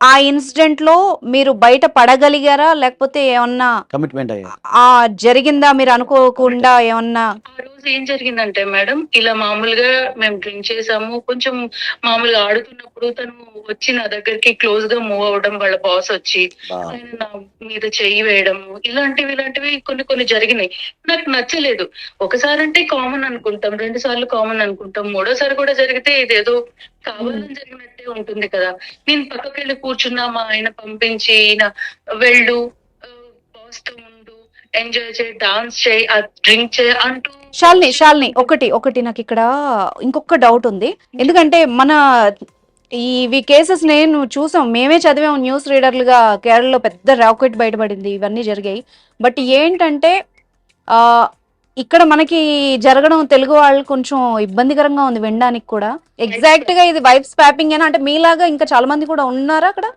ఆ ఇన్సిడెంట్లో మీరు బయట పడగలిగారా? లేకపోతే ఏమన్నా కమిట్మెంట్ ఆ జరిగిందా మీరు అనుకోకుండా ఏమన్నా? రోజు ఏం జరిగిందంటే మేడం ఇలా మామూలుగా మేము డ్రింక్ చేసాము. కొంచెం మామూలుగా ఆడుతున్నప్పుడు తను వచ్చి నా దగ్గరికి క్లోజ్గా మూవ్ అవ్వడం వాళ్ళ బాస్ వచ్చి నా మీద చెయ్యి వేయడము ఇలాంటివి ఇలాంటివి కొన్ని కొన్ని జరిగినాయి. నాకు నచ్చలేదు. ఒకసారి అంటే కామన్ అనుకుంటాం రెండు సార్లు కామన్ అనుకుంటాం. మూడోసారి కూడా జరిగితే ఇదేదో కావాలని జరిగినట్టే ఉంటుంది కదా. నేను పక్కకి వెళ్ళి కూర్చున్నా మా ఆయన పంపించి ఈయన వెళ్ళు బాస్తో ఉండు ఎంజాయ్ చేయి డాన్స్ చేయి డ్రింక్ చేయి అంటూ షాల్ని షాల్ని ఒకటి ఒకటి నాకు ఇక్కడ ఇంకొక డౌట్ ఉంది. ఎందుకంటే మన ఇవి కేసెస్ నేను చూసాం. మేమే చదివాం న్యూస్ రీడర్లుగా కేరళలో పెద్ద రాకెట్ బయటపడింది. ఇవన్నీ జరిగాయి. బట్ ఏంటంటే ఆ ఇక్కడ మనకి జరగడం తెలుగు వాళ్ళు కొంచెం ఇబ్బందికరంగా ఉంది వినడానికి కూడా. ఎగ్జాక్ట్గా ఇది వైఫ్ స్పాపింగ్ అని అంటే మీలాగా ఇంకా చాలా మంది కూడా ఉన్నారా అక్కడ?